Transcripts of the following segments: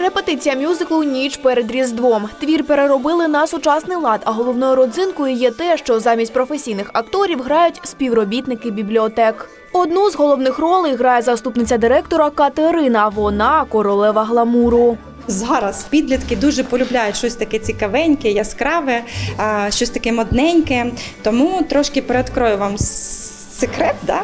Репетиція мюзиклу Ніч перед Різдвом. Твір переробили на сучасний лад, а головною родзинкою є те, що замість професійних акторів грають співробітники бібліотек. Одну з головних ролей грає заступниця директора Катерина. Вона королева гламуру. Зараз підлітки дуже полюбляють щось таке цікавеньке, яскраве, щось таке модненьке. Тому трошки передкрою вам секрет. Да?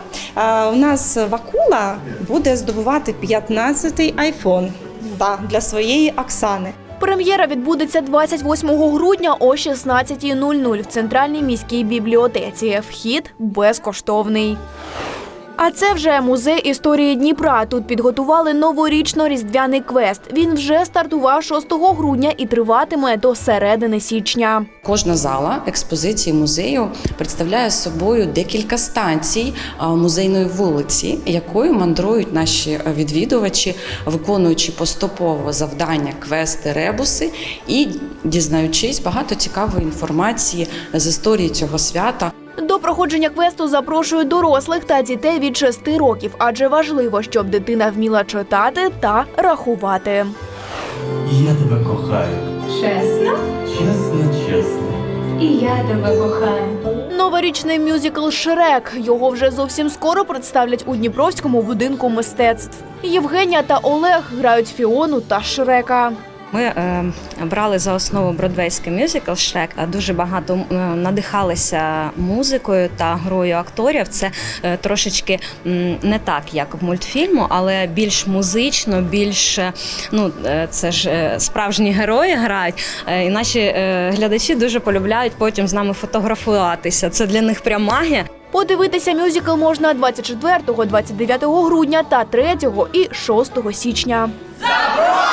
У нас Вакула буде здобувати 15-й айфон да, для своєї Оксани. Прем'єра відбудеться 28 грудня о 16.00 в центральній міській бібліотеці. Вхід безкоштовний. А це вже музей історії Дніпра. Тут підготували новорічно-різдвяний квест. Він вже стартував 6 грудня і триватиме до середини січня. Кожна зала експозиції музею представляє собою декілька станцій музейної вулиці, якою мандрують наші е, відвідувачі, виконуючи поступово завдання, квести, ребуси і дізнаючись багато цікавої інформації з історії цього свята. Проходження квесту запрошують дорослих та дітей від 6 років, адже важливо, щоб дитина вміла читати та рахувати. Я тебе кохаю. Чесно? Чесно, чесно. І я тебе кохаю. Новорічний мюзикл Шрек. Його вже зовсім скоро представлять у Дніпровському будинку мистецтв. Євгенія та Олег грають Фіону та Шрека. Ми е, брали за основу бродвейський мюзикл Шрек. Дуже багато е, надихалися музикою та грою акторів. Це е, трошечки м, не так, як в мультфільму, але більш музично, більш е, ну е, це ж справжні герої грають. І наші е, глядачі дуже полюбляють потім з нами фотографуватися. Це для них прям магія. Подивитися мюзикл можна 24, 29 грудня та 3 і 6 січня. Запрошуємо!